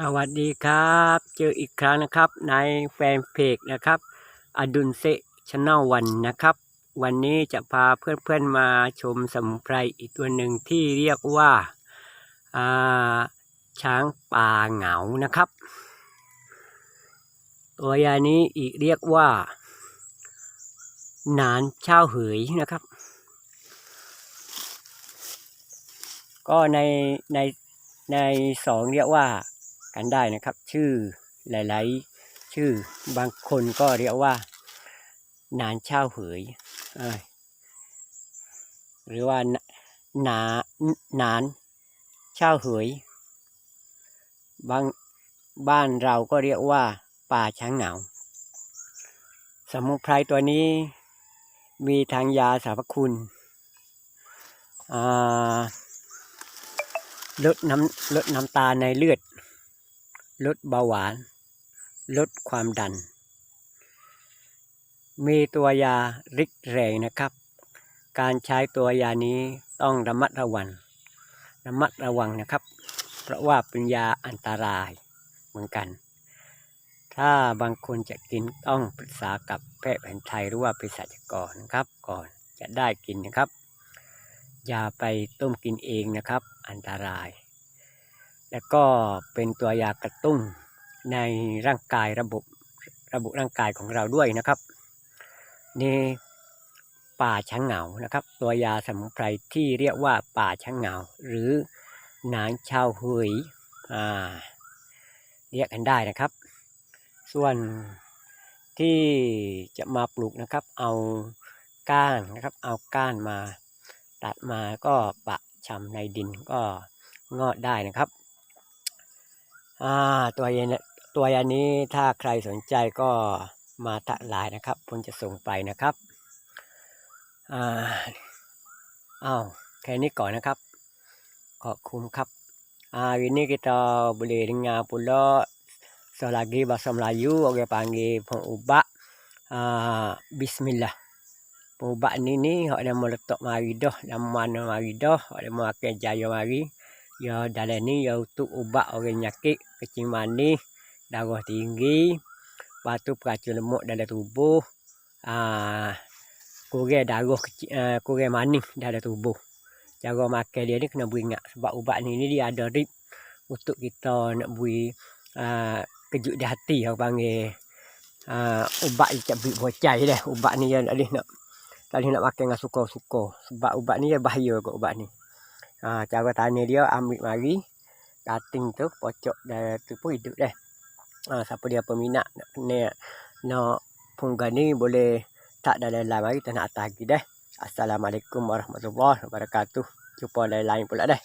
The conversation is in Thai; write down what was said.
สวัสดีครับ เจออีกครั้งนะครับในแฟนเพจนะครับ อดุลเซชแนลวันนะครับ วันนี้จะพาเพื่อนๆมาชมสมุนไพรอีกตัวหนึ่งที่เรียกว่าอ่าช้างป่าเหงานะครับ ตัวยานี้อีกเรียกว่าหนานเช่าเหยนะครับ ก็ในในในสองเรียกว่า กันได้นะครับ ชื่อหลาย ๆ ชื่อบางคนก็เรียกว่านานเช่าเหยเอ้ยหรือว่าหนานานเช่าเหยบางบ้านเราก็เรียกว่าป่าช้างเหงาสมุนไพรตัวนี้มีทางยาสรรพคุณลดน้ำลดน้ำตาในเลือด ลดเบาหวาน ลดความดัน มีตัวยาริกแรงนะครับ การใช้ตัวยานี้ต้องระมัดระวังระมัดระวังนะครับ เพราะว่าเป็นยาอันตรายเหมือนกัน ถ้าบางคนจะกินต้องปรึกษากับแพทย์แผนไทยหรือว่าเภสัชกรนะครับ ก่อนจะได้กินนะครับ อย่าไปต้มกินเองนะครับ อันตราย แล้วก็เป็นตัวยากระตุ้นในร่างกายระบบระบบร่างกายของเราด้วยนะครับ นี่ป่าช้างเหงานะครับ ตัวยาสมุนไพรที่เรียกว่าป่าช้างเหงา หรือหนางชาวเฮยอ่าเรียกกันได้นะครับ ส่วนที่จะมาปลูกนะครับ เอาก้านนะครับ เอาก้านมาตัดมาก็ปะชำในดินก็งอกได้นะครับ อ่าตัวยาตัวยานี้ถ้าใครสนใจก็มาทักไลน์นะครับผมจะส่งไปนะครับอ่าอ้าวแค่นี้ก่อนนะครับ ขอบคุณครับอ่า ini kita boleh dengar pula selagi bahasa Melayu orang panggil pengubah ah, Bismillah Ubat ni ni hak dia mau letak mari dah dan mana mari dah hak dia mau akan jaya mari ya dalam ni ya untuk ubat orang nyakit kecing manis darah tinggi. Lepas tu peracun lemak dalam tubuh. Ah kurang darah kecil uh, kurang manis dalam tubuh. Cara makan dia ni kena beringat sebab ubat ni ni dia ada rip untuk kita nak beri uh, kejut di hati orang panggil. Uh, ubat dia tak beri bocai dah. Ubat ni yang ada nak tak boleh nak makan dengan suka-suka. Sebab ubat ni dia bahaya kot ubat ni ha, cara tanya dia ambil mari. Cutting tu pocok dah tu pun hidup dah. Ha, siapa dia peminat nak kena nak punggan ni boleh tak dalam lain mari kita nak atas lagi dah. Assalamualaikum warahmatullahi wabarakatuh. Jumpa lain-lain pula dah